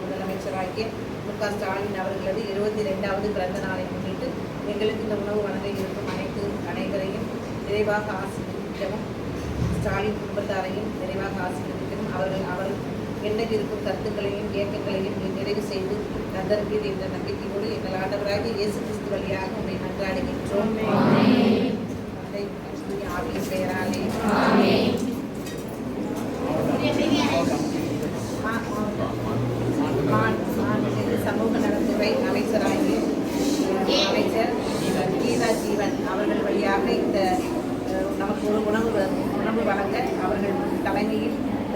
முதலமைச்சராகிய மு க ஸ்டாலின் அவர்களது இருபத்தி ரெண்டாவது பிறந்த நாளை முன்னிட்டு எங்களுக்கு இந்த உணவு வழங்க இருக்கும் அனைத்து அனைவரையும் நிறைவாக ஆசீர்வதிக்கவும் ஸ்டாலின் குடும்பத்தாரையும் நிறைவாக ஆசீர்வதிக்கவும் அவர்கள் அவர் எண்ணம் இருக்கும் கருத்துக்களையும் இயக்கங்களையும் நிறைவு செய்து தந்தருப்பீர் என்ற நம்பிக்கையோடு எங்கள் ஆண்டவராகிய இயேசு கிறிஸ்து வழியாக உண்மை நன்றாடுகின்றோம் ஆவியின் பெயராலே மாண்- மாண்புமிகு சமூக நலத்துறை அமைச்சராகிய அஹ், அமைச்சர் கீதா ஜீவன் அவர்கள் வழியாக இந்த அஹ், நமக்கு ஒரு உணவு வ- உணவு வழங்க அவர்கள்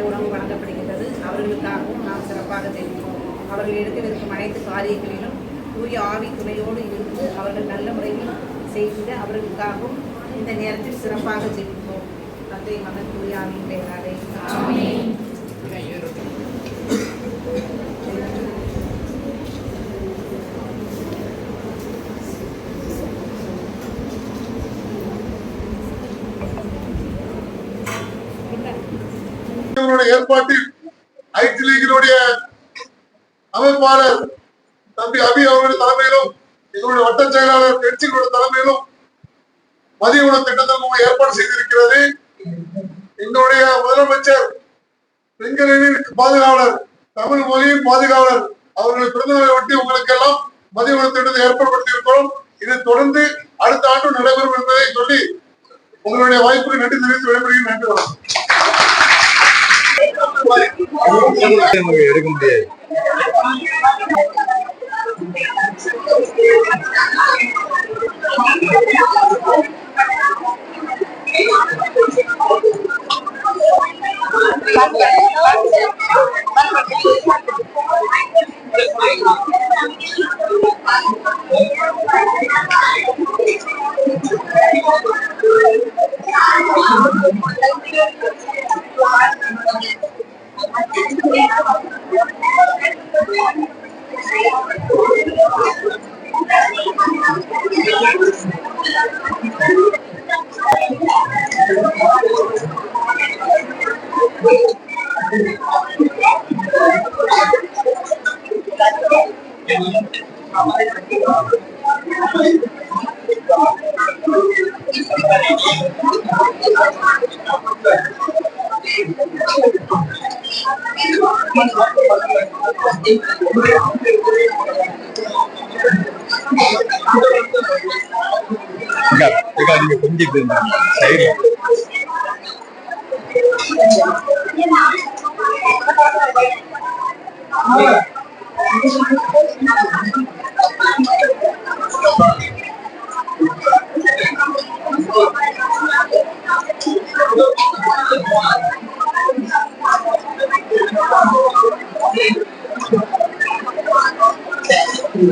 உணவு வழங்கப்படுகின்றது. அவர்களுக்காகவும் நாம் சிறப்பாக தெரிவிப்போம். அவர்கள் எடுக்கவிருக்கும் அனைத்து காரியங்களிலும் தூய ஆவி துணையோடு இருந்து அவர்கள் நல்ல முறையில் செய்து அவர்களுக்காகவும் இந்த நேரத்தில் சிறப்பாக ஜெபிப்போம். தந்தை மகன் தூய ஆவியின் பெயராலே. இவருடைய ஏற்பாட்டில் ஐடி லீகினுடைய அமைப்பாளர் தம்பி அபி அவருடைய தலைமையிலும் எங்களுடைய வட்ட செயலாளர் பென்சிகளுடைய தலைமையிலும் மதிய உணவு திட்டத்திற்கு ஏற்பாடு செய்திருக்கிறது. எங்களுடைய முதலமைச்சர் பெண்களின் பாதுகாவலர் தமிழ் மொழியின் பாதுகாவலர் அவர்கள் பிறந்தநாளை ஒட்டி உங்களுக்கு எல்லாம் மதிய உணவு திட்டத்தை ஏற்படுத்தியிருக்கிறோம் இது தொடர்ந்து அடுத்த ஆண்டு நடைபெறும் என்பதை சொல்லி உங்களுடைய வாய்ப்புக்கு நன்றி தெரிவித்து விடைபெறுகிறேன். நன்றி வணக்கம். 때문에 여러 군데 그러니까 내가 이거 공개된 자유로 Thank. All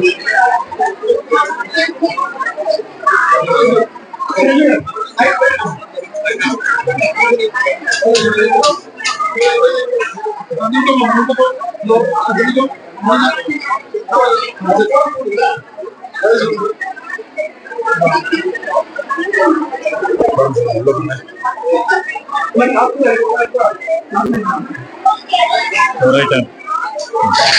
right.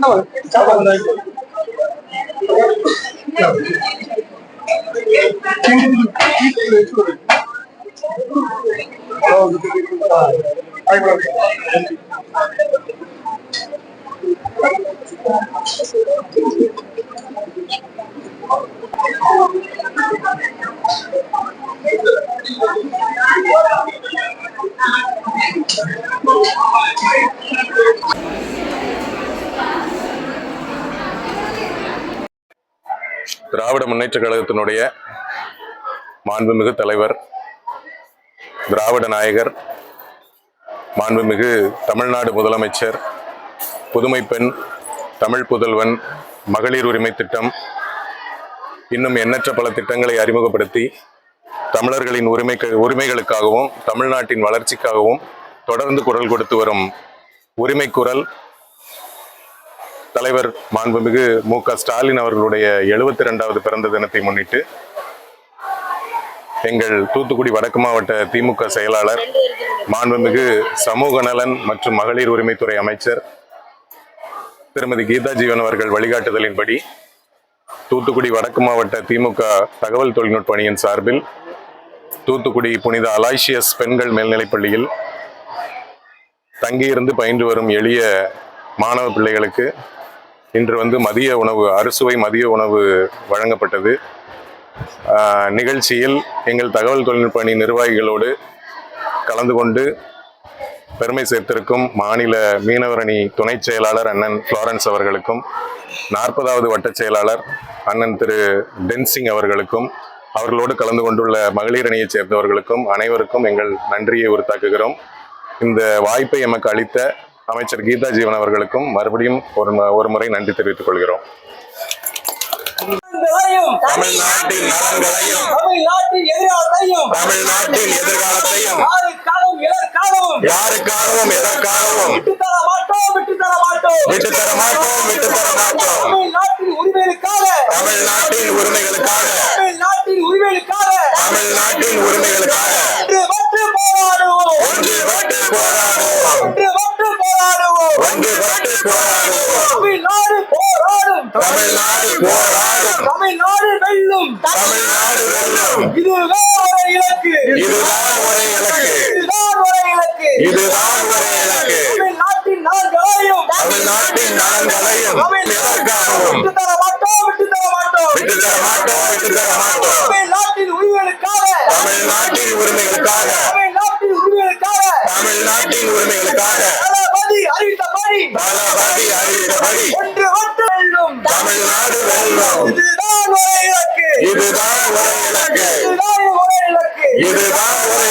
No, no, no. Dravida Munnetra கழகத்தினுடைய மாண்புமிகு தலைவர் திராவிட நாயகர் மாண்புமிகு தமிழ்நாடு முதலமைச்சர் புதுமை பெண் தமிழ் புதல்வன் மகளிர் உரிமை திட்டம் இன்னும் எண்ணற்ற பல திட்டங்களை அறிமுகப்படுத்தி தமிழர்களின் உரிமை உரிமைகளுக்காகவும் தமிழ்நாட்டின் வளர்ச்சிக்காகவும் தொடர்ந்து குரல் கொடுத்து வரும் உரிமை குரல் தலைவர் மாண்புமிகு மு க ஸ்டாலின் அவர்களுடைய எழுபத்தி ரெண்டாவது பிறந்த தினத்தை முன்னிட்டு எங்கள் தூத்துக்குடி வடக்கு மாவட்ட திமுக செயலாளர் மாண்புமிகு சமூக நலன் மற்றும் மகளிர் உரிமைத்துறை அமைச்சர் திருமதி கீதா ஜீவன் அவர்கள் வழிகாட்டுதலின்படி தூத்துக்குடி வடக்கு மாவட்ட திமுக தகவல் தொழில்நுட்ப அணியின் சார்பில் தூத்துக்குடி புனித அலாய்ஷியஸ் பெண்கள் மேல்நிலைப் பள்ளியில் தங்கியிருந்து பயின்று வரும் எளிய மாணவ பிள்ளைகளுக்கு இன்று வந்து மதிய உணவு அறுசுவை மதிய உணவு வழங்கப்பட்டது. நிகழ்ச்சியில் எங்கள் தகவல் தொழில்நுட்ப அணி நிர்வாகிகளோடு கலந்து கொண்டு பெருமை சேர்த்திருக்கும் மாநில மீனவரணி துணை செயலாளர் அண்ணன் ஃப்ளாரன்ஸ் அவர்களுக்கும் நாற்பதாவது வட்டச் செயலாளர் அண்ணன் திரு டென்சிங் அவர்களுக்கும் அவர்களோடு கலந்து கொண்டுள்ள மகளிர் அணியைச் சேர்ந்தவர்களுக்கும் அனைவருக்கும் எங்கள் நன்றியை உறுத்தாக்குகிறோம் இந்த வாய்ப்பை எமக்கு அளித்த அமைச்சர் கீதா ஜீவன் அவர்களுக்கும் மறுபடியும் ஒரு ஒரு முறை நன்றி தெரிவித்துக் கொள்கிறோம். தமிழ்நாட்டின் நலன்களையும் தமிழ்நாட்டின் எதிர்காலத்தையும் தமிழ்நாட்டின் எதிர்காலத்தையும் யாருக்காகவும் எதற்காகவும் யாருக்காகவும் எதற்காகவும் விட்டுத்தர மாட்டோம் விட்டுத்தர மாட்டோம். விட்டு தர மாட்டோம் விட்டு தர மாட்டோம் தமிழ்நாட்டின் உரிமைகளுக்காக தமிழ்நாட்டின் உரிமைகளுக்காக தமிழ்நாட்டின் உரிமைகளுக்காக தமிழ்நாட்டின் உரிமைகளுக்காக ஒன்றுபட்டு போராடுவோம் ஒன்றுபட்டு போராடுவோம் ஒன்றுபட்டு போராடுவோம் ஒன்றுபட்டு போராடுவோம் தமிழ்நாடு போராடும் தமிழ்நாடு போராடும் தமிழ்நாடு வெல்லும் தமிழ்நாடு வெல்லும் இதுதான் ஒரு இலக்கு. இதுதான் ஒரே இலக்கு. இதுதான் ஒரு இலக்கு இதுதான் ஒரே இலக்கு தமிழ்நாட்டின் நலன்களையும் எதற்காகவும் விட்டு தர மாட்டோம் விட்டு தர மாட்டோம் விட்டு தர மாட்டோம் விட்டு தர மாட்டோம் தமிழ்நாட்டின் உரிமைகளுக்காக. தமிழ்நாட்டின் உரிமைகளுக்காக தமிழ்நாட்டின் உரிமைகளுக்காக தமிழ்நாட்டின் உரிமைகளுக்காக தளபதி அறிவித்தபடி தளபதி அறிவித்தபடி ஒன்று மட்டும் வெல்லும் தமிழ்நாடு வெல்லும். இதுதான் ஒரே இதுதான் ஒரு இலக்கு. இதுதான் ஒரு